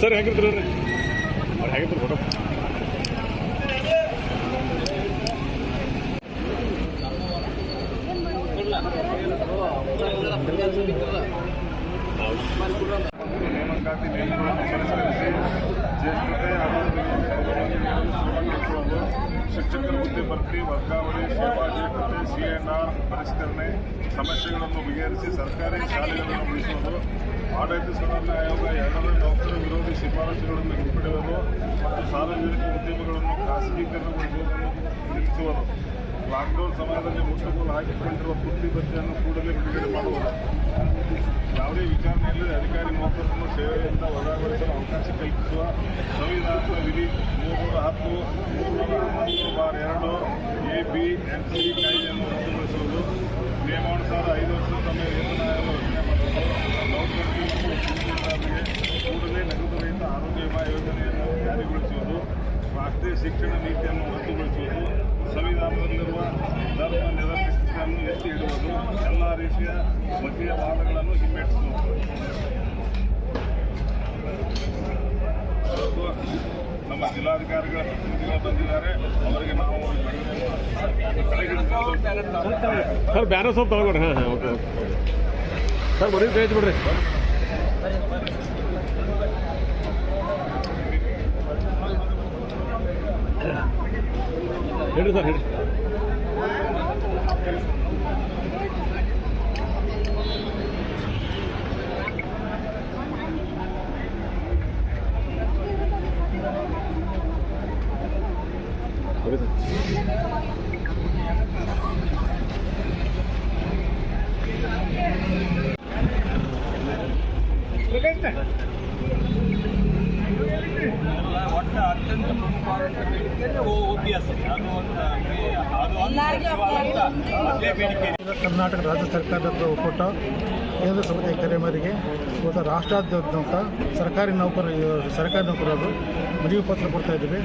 Sir, ಹೇಗಿರ್ತಾರೆ ಅವ್ರು? ಹೇಗಿರ್ತಾರೆ ಫೋಟೋ ನೇಮಕಾತಿ ನಿಯಮಗಳನ್ನು ಪರಿಷ್ಕರಿಸಿ ಜ್ಯೇಷ್ಠತೆ ಶಿಕ್ಷಕರ ಹುದ್ದೆ ಭರ್ತಿ, ವರ್ಗಾವಣೆ ಸೇವಾ ಜ್ಯೇಷ್ಠತೆ ಸಿಎನ್ಆರ್ ಪರಿಷ್ಕರಣೆ, ಸಮಸ್ಯೆಗಳನ್ನು ಬಗೆಹರಿಸಿ ಸರ್ಕಾರಿ ಶಾಲೆಗಳನ್ನು ಉಳಿಸುವುದು ಆಡಳಿತ ಸುಧಾರಣಾ ಆಯೋಗ ಎರಡನೇ ಡಾಕ್ಟರ್ ವಿರೋಧಿ ಶಿಫಾರಸುಗಳನ್ನು ಹಿಂಪಡೆಯುವುದು ಮತ್ತು ಸಾರ್ವಜನಿಕ ಉದ್ಯಮಗಳನ್ನು ಖಾಸಗೀಕರಣಗೊಳಿಸುವುದನ್ನು ನಿಲ್ಲಿಸುವುದು ಲಾಕ್ಡೌನ್ ಸಮಯದಲ್ಲಿ ಮುಟ್ಟುಗೋಲು ಹಾಕಿಕೊಂಡಿರುವ ಪೂರ್ತಿ ಭತ್ಯೆಯನ್ನು ಕೂಡಲೇ ಬಿಡುಗಡೆ ಮಾಡುವುದು ಯಾವುದೇ ವಿಚಾರಣೆಯಲ್ಲಿ ಅಧಿಕಾರಿ ನೌಕರರನ್ನು ಸೇವೆಯಿಂದ ವಜಾಗೊಳಿಸಲು ಅವಕಾಶ ಕಲ್ಪಿಸುವ ಸಂವಿಧಾನದ ವಿಧಿ ಮೂರುನೂರ ಹತ್ತು, ಮೂರುನೂರ ಹನ್ನೊಂದು ಬಾರ್ ಎರಡು ಎ, ಬಿ, ಎನ್, ಸಿ ಕಾಯ್ದೆಯನ್ನು ರದ್ದುಗೊಳಿಸುವುದು. ನಿಯಮಾನುಸಾರ ಐದು ವರ್ಷ ಶಿಕ್ಷಣ ನೀತಿಯನ್ನು ರದ್ದುಗೊಳಿಸುವುದು ಸಂವಿಧಾನದಲ್ಲಿರುವ ಧರ್ಮ ನಿರಪೇಕ್ಷತೆಯನ್ನು ಎತ್ತಿ ಹಿಡುವುದು ಎಲ್ಲ ರೀತಿಯ ಬಗೆಯ ವಾದಗಳನ್ನು ಹಿಮ್ಮೆಟ್ಟಿಸುವುದು. ಇವತ್ತು ನಮ್ಮ ಜಿಲ್ಲಾಧಿಕಾರಿಗಳ ಪ್ರತಿನಿಧಿಗಳು ಬಂದಿದ್ದಾರೆ. ಅವರಿಗೆ ನಾವು ಸರ್, ಬ್ಯಾನರ್ ಸ್ವಲ್ಪ ತಗೊಳ್ರಿ ಹಾಂ ಹಾಂ, ಓಕೆ ಸರ್ ಬರೀ ಪೇಜ್ ಹೇಳಿ ಸರ್ ಹೇಳಿ ಬರೀ ಸರ್ ಒಟ್ಟು ಅತ್ಯಂತ ಪ್ರಮುಖವಾದಂಥ ಬೇಡಿಕೆ ಓ ಪಿ ಎಸ್ ಅದು ಒಂದು ಅದು ಒಂದು ಅದೇ ಬೇಡಿಕೆ ಇದೆ. ಕರ್ನಾಟಕ ರಾಜ್ಯ ಸರ್ಕಾರದ ಒಕ್ಕೂಟ, ಕೇಂದ್ರ ಸಮಿತಿಯ ಕರೆ ಮೇರೆಗೆ ಇವತ್ತು ರಾಷ್ಟ್ರಾದ್ಯಂತ ಸರ್ಕಾರಿ ನೌಕರ, ಸರ್ಕಾರಿ ನೌಕರರು ಮನವಿ ಪತ್ರ ಕೊಡ್ತಾ ಇದ್ದೀವಿ.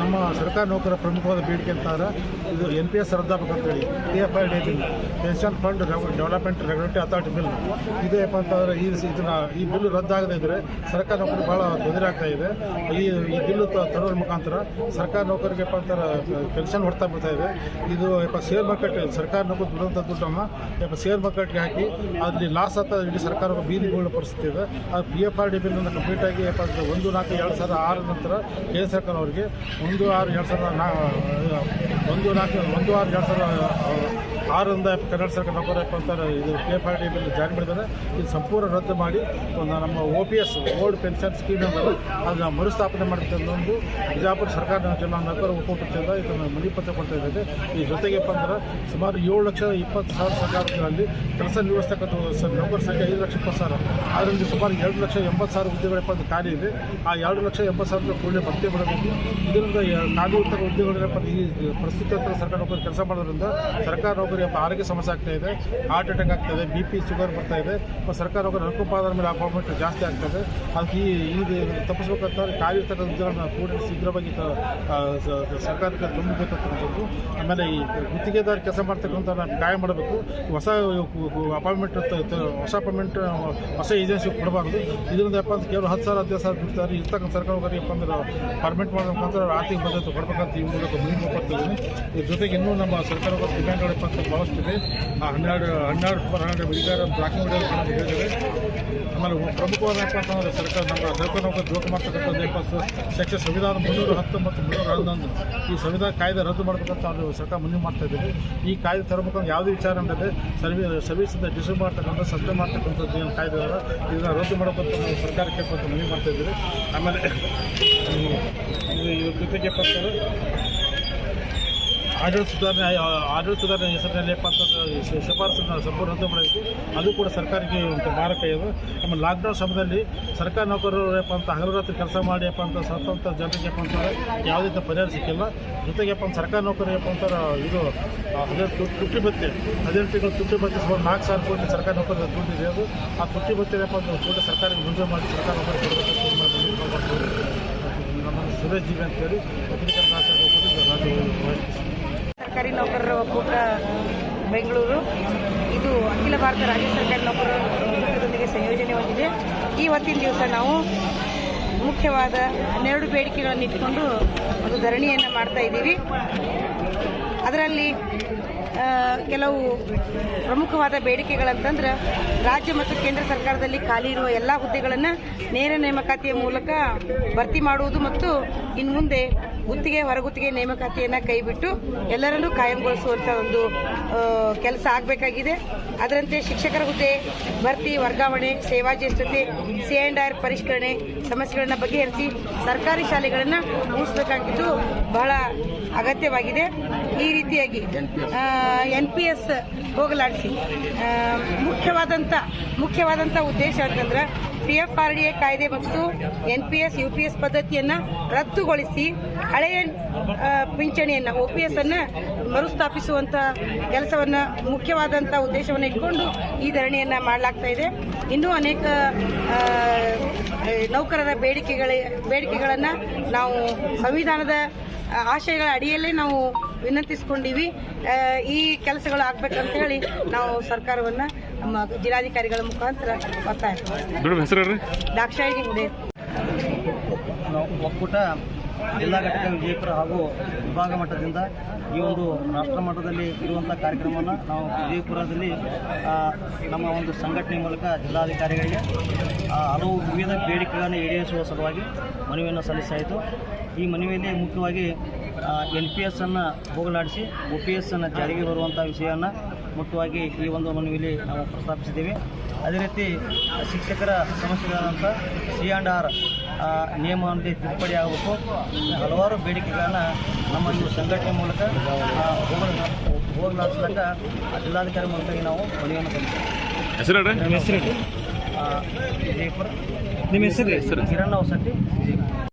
ನಮ್ಮ ಸರ್ಕಾರಿ ನೌಕರ ಪ್ರಮುಖವಾದ ಬೇಡಿಕೆ ಅಂತಾರೆ ಇದು N P S ರದ್ದಾಗಬೇಕಂತೇಳಿ P F I D pension fund development regulatory authority bill ಇದು ಏನಪ್ಪ ಅಂತಂದರೆ ಈ ಇದನ್ನ ಈ ಬಿಲ್ ರದ್ದಾಗದೇ ಇದ್ದರೆ ಸರ್ಕಾರಿ ನೌಕರಿ ಭಾಳ ತೊಂದರೆ ಆಗ್ತಾ ಇದೆ. ಈ ಈ ಬಿಲ್ ತರೋದ್ರ ಮುಖಾಂತರ ಸರ್ಕಾರಿ ನೌಕರಿಗೆ ಅಂತಾರೆ ಪೆನ್ಷನ್ ಹೊಡ್ತಾ ಬರ್ತಾ ಇದೆ. ಇದು ಯಪ್ಪ ಶೇರ್ ಮಾರ್ಕೆಟ್ ಸರ್ಕಾರ ನಮಗೆ ದುಡಿದಂಥ ದುಡ್ಡಮ್ಮ. ಯಪ್ಪ ಶೇರ್ ಮಾರ್ಕೆಟ್ಗೆ ಹಾಕಿ ಅಲ್ಲಿ ಲಾಸ್ ಆತ ಇಡೀ ಸರ್ಕಾರ ಬೀದಿಗಳ ಪರಿಸ್ಥಿತಿ ಇದೆ ಆ ಪಿ ಎಫ್ ಆರ್ ಡಿ ಬಿಲ್ಲನ್ನು ಕಂಪ್ಲೀಟಾಗಿ ಅಂದ್ರೆ ಒಂದು ನಾಲ್ಕು ಎರಡು ಸಾವಿರದ ಆರು ನಂತರ ಕೇಂದ್ರ ಸರ್ಕಾರ ಅವರಿಗೆ ಒಂದು ಆರು ಎರಡು ಸಾವಿರದ ನಾ ಒಂದು ನಾಲ್ಕು, ಒಂದು ಆರು ಎರಡು ಸಾವಿರದ ಆರರಿಂದ ಕರ್ನಾಟಕ ಸರ್ಕಾರ ನಂಬರ್ ಅಂತಾರೆ. ಇದು P F R D bill ಜಾರಿ ಮಾಡಿದ್ದಾರೆ. ಇದು ಸಂಪೂರ್ಣ ರದ್ದು ಮಾಡಿ ಒಂದು ನಮ್ಮ O P S old pension scheme ಅನ್ನೋದು ಅದನ್ನು ಮರುಸ್ಥಾಪನೆ ಮಾಡುತ್ತೆ ಒಂದು ಬಿಜಾಪುರ ಸರ್ಕಾರ ಜಿಲ್ಲಾ ನೌಕರ ಒಕ್ಕೂಟದಿಂದ ಇದನ್ನು ಮನಿ ಪತ್ರ ಕೊಡ್ತಾ ಇದ್ದಾರೆ. ಈ ಜೊತೆಗೆಪ್ಪ ಅಂದ್ರೆ ಸುಮಾರು ಏಳು ಲಕ್ಷ ಇಪ್ಪತ್ತು ಸಾವಿರ ಸರ್ಕಾರಗಳಲ್ಲಿ ಕೆಲಸ ನಿರ್ವಹಿಸ್ತಕ್ಕಂಥ ಸರ್ ನೌಕರ ಸಂಖ್ಯೆ ಐದು ಲಕ್ಷ ಇಪ್ಪತ್ತು ಸಾವಿರ. ಅದರಲ್ಲಿ ಸುಮಾರು ಎರಡು ಲಕ್ಷ ಎಂಬತ್ತು ಸಾವಿರ ಹುದ್ದೆಗಳಪ್ಪ ಅಂತ ಖಾಲಿ ಇದೆ. ಆ ಎರಡು ಲಕ್ಷ ಎಂಬತ್ತು ಸಾವಿರ ಕೂಡಲೇ ಭರ್ತಿ ಮಾಡಬೇಕು. ಇದರಿಂದ ಇರ್ತಕ್ಕ ಹುದ್ದೆಗಳೇನಪ್ಪ ಈ ಪ್ರಸ್ತುತ ಸರ್ಕಾರ ನೌಕರಿ ಕೆಲಸ ಮಾಡೋದ್ರಿಂದ ಸರ್ಕಾರ ನೌಕರಿ ಆರೋಗ್ಯ ಸಮಸ್ಯೆ ಆಗ್ತಾ ಇದೆ. ಹಾರ್ಟ್ ಅಟ್ಯಾಕ್ ಆಗ್ತಾ ಇದೆ ಬಿ ಪಿ ಶುಗರ್ ಬರ್ತಾ ಇದೆ. ಸರ್ಕಾರ ನೌಕರಿ ಅನುಕೂಪಾದ ಮೇಲೆ ಅಪಾಯಿಂಟ್ಮೆಂಟ್ ಜಾಸ್ತಿ ಆಗ್ತದೆ ಅದಕ್ಕೆ ಈ ಇದು ತಪ್ಪಿಸ್ಬೇಕಂತಂದ್ರೆ ಖಾಲಿ ಇರ್ತಕ್ಕಂಥ ಕೂಡ ಶೀಘ್ರವಾಗಿ ಸರ್ಕಾರಕ್ಕೆ ತುಂಬಬೇಕಂತಕ್ಕಂಥದ್ದು ಆಮೇಲೆ ಈ ಗುತ್ತಿಗೆದಾರ ಕೆಲಸ ಮಾಡ್ತಕ್ಕಂಥ ಕಾಯ ಮಾಡಬೇಕು. ಹೊಸ ಅಪಾಯಿಂಟ್ಮೆಂಟ್ ಹೊಸ ಅಪಾಯಿಂಟ್ಮೆಂಟ್ ಹೊಸ ಏಜೆನ್ಸಿ ಕೊಡಬಾರ್ದು. ಇದರಿಂದ ಯಪ್ಪ ಅಂತ ಕೇವಲ ಹತ್ತು ಸಾವಿರ, ಹದಿನೈದು ಸಾವಿರ ಬಿಡ್ತಾರೆ ಇರ್ತಕ್ಕಂಥ ಸರ್ಕಾರ ಯಪ್ಪ ಅಂದ್ರೆ ಪರ್ಮಿಟ್ ಮಾಡಬೇಕಂದ್ರೆ ಆರ್ಥಿಕ ಭದ್ರತೆ ಕೊಡಬೇಕಂತ ಈ ಮೂಲಕ ಮನವಿ ಕೊಡ್ತಿದ್ದೀನಿ ಇದ್ರ ಜೊತೆಗೆ ಇನ್ನೂ ನಮ್ಮ ಸರ್ಕಾರದ ಡಿಮ್ಯಾಂಡ್ಗಳಪ್ಪ ಅಂತ ಭಾಳಷ್ಟಿದೆ ಆ ಹನ್ನೆರಡು ಹನ್ನೆರಡು ಹನ್ನೆರಡು ಬಿಡಿಗಾರ ಬ್ಲಾಕ್ ಮೀಡಿಯಾ ಹೇಳಿದ್ದಾರೆ. ಆಮೇಲೆ ಪ್ರಮುಖವಾದಪ್ಪ ಅಂತಂದ್ರೆ ಸರ್ಕಾರ ನಮ್ಮ ಸರ್ಕಾರ ಜೋಕ ಮಾಡ್ತಕ್ಕಂಥದ್ದು ಸೆಕ್ಷನ್ ಸಂವಿಧಾನ ಮುನ್ನೂರ ಹತ್ತು ಮತ್ತು ಮುನ್ನೂರ ಹನ್ನೊಂದು. ಈ ಸಂವಿಧಾನ ಕಾಯ್ದೆ ರದ್ದು ಮಾಡಬೇಕಂತ ನಾವು ಸರ್ಕಾರ ಮನವಿ ಮಾಡ್ತಾ ಇದ್ದೀವಿ ಈ ಕಾಯ್ದೆ ತರಬೇಕಂತ ಯಾವುದೇ ವಿಚಾರ ಅಂದರೆ ಸರ್ವಿ ಸರ್ವಿಸಿಂದ ಡಿಸ್ಟ್ರಿಬ್ ಮಾಡ್ತಕ್ಕಂಥ ಸಸ್ಪೆಂಡ್ ಮಾಡ್ತಕ್ಕಂಥದ್ದು ಏನು ಕಾಯ್ದೆ ಅಲ್ಲ ಇದನ್ನು ರದ್ದು ಮಾಡಬೇಕು ನಾವು ಸರ್ಕಾರಕ್ಕೆ ಮನವಿ ಮಾಡ್ತಾ ಇದ್ದೀವಿ ಆಮೇಲೆ ಜೊತೆಗೆ ಅಂತಂದ್ರೆ ಆಡಳಿತ ಸುಧಾರಣೆ ಆಡಳಿತ ಸುಧಾರಣೆ ಹೆಸರಿನಲ್ಲಿ ಶಿ- ಶಿಫಾರಸನ್ನು ಸಂಪೂರ್ಣ ರದ್ದು ಮಾಡಬೇಕು ಅದು ಕೂಡ ಸರ್ಕಾರಕ್ಕೆ ಒಂದು ಮಾರಕ ಇದು ಆಮೇಲೆ ಲಾಕ್ಡೌನ್ ಸಮಯದಲ್ಲಿ ಸರ್ಕಾರಿ ನೌಕರರು ಏನಪ್ಪ ಅಂತ ಹಗಲು ರಾತ್ರಿ ಕೆಲಸ ಮಾಡಿ ಅಂತ ಸತ್ತಂಥ ಜನರಿಗೆ ಏನಪ್ಪ ಅಂತಂದ್ರೆ ಯಾವುದೇ ರೀತಿ ಪರಿಹಾರ ಸಿಕ್ಕಿಲ್ಲ. ಜೊತೆಗೆ ಏನಪ್ಪ ಸರ್ಕಾರ ನೌಕರರು ಏನಪ್ಪ ಅಂತಾರೆ ಇದು ಹದಿನೈದು ತುಟ್ಟಿ ಬತ್ತೆ ಹದಿನೆಂಟು ತಿಂಗಳು ತುಟ್ಟಿ ಬತ್ತೆ ಸುಮಾರು ನಾಲ್ಕು ಸಾವಿರ ಕೋಟಿ ಸರ್ಕಾರ ನೌಕರರ ದುಡ್ಡಿದೆ ಅದು. ಆ ತುಟ್ಟಿ ಬತ್ತೆ ಅಂತ ಕೂಡ ಸರ್ಕಾರಕ್ಕೆ ಮಂಜೂರು ಮಾಡಿ ಸರ್ಕಾರ ನೌಕರಿ ಕೊಡಬೇಕಂತ ನಮ್ಮ ಮನವಿ ಮಾಡ್ತೀವಿ. ನಮ್ಮ ಸುರೇಶ್ ಜೀವಿ ಅಂತೇಳಿ ಪತ್ರಿಕಾ ರಾಜ್ಯ ಸರ್ಕಾರಿ ನೌಕರರ ಒಕ್ಕೂಟ, ಬೆಂಗಳೂರು. ಇದು ಅಖಿಲ ಭಾರತ ರಾಜ್ಯ ಸರ್ಕಾರಿ ನೌಕರರ ಒಕ್ಕೂಟದೊಂದಿಗೆ ಸಂಯೋಜನೆ ಹೊಂದಿದೆ. ಈ ಹೊತ್ತಿನ ದಿವಸ ನಾವು ಮುಖ್ಯವಾದ ಹನ್ನೆರಡು ಬೇಡಿಕೆಗಳನ್ನು ಇಟ್ಕೊಂಡು ಒಂದು ಧರಣಿಯನ್ನು ಮಾಡ್ತಾ ಇದ್ದೀವಿ. ಅದರಲ್ಲಿ ಕೆಲವು ಪ್ರಮುಖವಾದ ಬೇಡಿಕೆಗಳಂತಂದ್ರೆ, ರಾಜ್ಯ ಮತ್ತು ಕೇಂದ್ರ ಸರ್ಕಾರದಲ್ಲಿ ಖಾಲಿ ಇರುವ ಎಲ್ಲ ಹುದ್ದೆಗಳನ್ನು ನೇರ ನೇಮಕಾತಿಯ ಮೂಲಕ ಭರ್ತಿ ಮಾಡುವುದು ಮತ್ತು ಇನ್ನು ಮುಂದೆ ಗುತ್ತಿಗೆ, ಹೊರಗುತ್ತಿಗೆ ನೇಮಕಾತಿಯನ್ನು ಕೈಬಿಟ್ಟು ಎಲ್ಲರನ್ನೂ ಕಾಯಂಗೊಳಿಸುವಂಥ ಒಂದು ಕೆಲಸ ಆಗಬೇಕಾಗಿದೆ. ಅದರಂತೆ ಶಿಕ್ಷಕರ ಹುದ್ದೆ, ಭರ್ತಿ, ವರ್ಗಾವಣೆ, ಸೇವಾ ಜ್ಯೇಷ್ಠತೆ ಸಿ ಆ್ಯಂಡ್ ಆರ್ ಪರಿಷ್ಕರಣೆ ಸಮಸ್ಯೆಗಳನ್ನ ಬಗೆಹರಿಸಿ ಸರ್ಕಾರಿ ಶಾಲೆಗಳನ್ನು ಮುಗಿಸಬೇಕಾಗಿದ್ದು ಬಹಳ ಅಗತ್ಯವಾಗಿದೆ. ಈ ರೀತಿಯಾಗಿ ಎನ್ ಪಿ ಎಸ್ ಹೋಗಲಾಡಿಸಿ ಮುಖ್ಯವಾದಂತ ಮುಖ್ಯವಾದಂಥ ಉದ್ದೇಶ ಅಂತಂದ್ರೆ P F R D A ಕಾಯ್ದೆ ಮತ್ತು N P S U P S ಪದ್ಧತಿಯನ್ನು ರದ್ದುಗೊಳಿಸಿ ಹಳೆಯ ಪಿಂಚಣಿಯನ್ನು, ಒ ಪಿ ಎಸ್ ಅನ್ನು ಮರುಸ್ಥಾಪಿಸುವಂಥ ಕೆಲಸವನ್ನು ಮುಖ್ಯವಾದಂಥ ಉದ್ದೇಶವನ್ನು ಇಟ್ಕೊಂಡು ಈ ಧರಣಿಯನ್ನು ಮಾಡಲಾಗ್ತಾ ಇದೆ. ಇನ್ನೂ ಅನೇಕ ನೌಕರರ ಬೇಡಿಕೆಗಳ, ಬೇಡಿಕೆಗಳನ್ನು ನಾವು ಸಂವಿಧಾನದ ಆಶಯಗಳ ಅಡಿಯಲ್ಲೇ ನಾವು ವಿನಂತಿಸ್ಕೊಂಡಿವಿ. ಈ ಕೆಲಸಗಳು ಆಗ್ಬೇಕಂತ ಹೇಳಿ ನಾವು ಸರ್ಕಾರವನ್ನು ನಮ್ಮ ಜಿಲ್ಲಾಧಿಕಾರಿಗಳ ಮುಖಾಂತರ ಒತ್ತಾಯ ಮೇಡಮ್ ಹೆಸರು ಹೇಳ್ರಿ. ದಾಕ್ಷಾಯಿಣಿ ನಾವು ಒಕ್ಕೂಟ ಜಿಲ್ಲಾ ಘಟಕ ವಿಜಯಪುರ ಹಾಗೂ ವಿಭಾಗ ಮಟ್ಟದಿಂದ ಈ ಒಂದು ರಾಷ್ಟ್ರ ಮಟ್ಟದಲ್ಲಿ ಇರುವಂಥ ಕಾರ್ಯಕ್ರಮವನ್ನು ನಾವು ವಿಜಯಪುರದಲ್ಲಿ ನಮ್ಮ ಒಂದು ಸಂಘಟನೆ ಮೂಲಕ ಜಿಲ್ಲಾಧಿಕಾರಿಗಳಿಗೆ ಹಲವು ವಿವಿಧ ಬೇಡಿಕೆಗಳನ್ನು ಈಡೇರಿಸುವ ಸಲುವಾಗಿ ಮನವಿಯನ್ನು ಸಲ್ಲಿಸಾಯಿತು ಈ ಮನವಿಯಲ್ಲಿ ಮುಖ್ಯವಾಗಿ ಎನ್ ಪಿ ಎಸ್ ಅನ್ನು ಹೋಗಲಾಡಿಸಿ ಒ ಪಿ ಎಸ್ ಅನ್ನು ಜಾರಿಗೆ ಬರುವಂಥ ವಿಷಯವನ್ನು ಮುಖ್ಯವಾಗಿ ಈ ಒಂದು ಮನವಿಯಲ್ಲಿ ನಾವು ಪ್ರಸ್ತಾಪಿಸಿದ್ದೇವೆ. ಅದೇ ರೀತಿ ಶಿಕ್ಷಕರ ಸಮಸ್ಯೆಗಳಾದಂಥ ಸಿ ಆ್ಯಂಡ್ ಆರ್ ನಿಯಮದಲ್ಲಿ ತಿದ್ದುಪಡಿ ಆಗಬೇಕು. ಹಲವಾರು ಬೇಡಿಕೆಗಳನ್ನು ನಮ್ಮ ಈ ಸಂಘಟನೆ ಮೂಲಕ ಹೋಗಲಾಡಿಸಿದಾಗ ಜಿಲ್ಲಾಧಿಕಾರಿ ಮೂಲಕ ನಾವು ಮನವಿಯನ್ನು ವಿಜಯಪುರ. ನಿಮ್ಮ ಹೆಸರು ಹಿರಣ್ಣ ವಸತಿ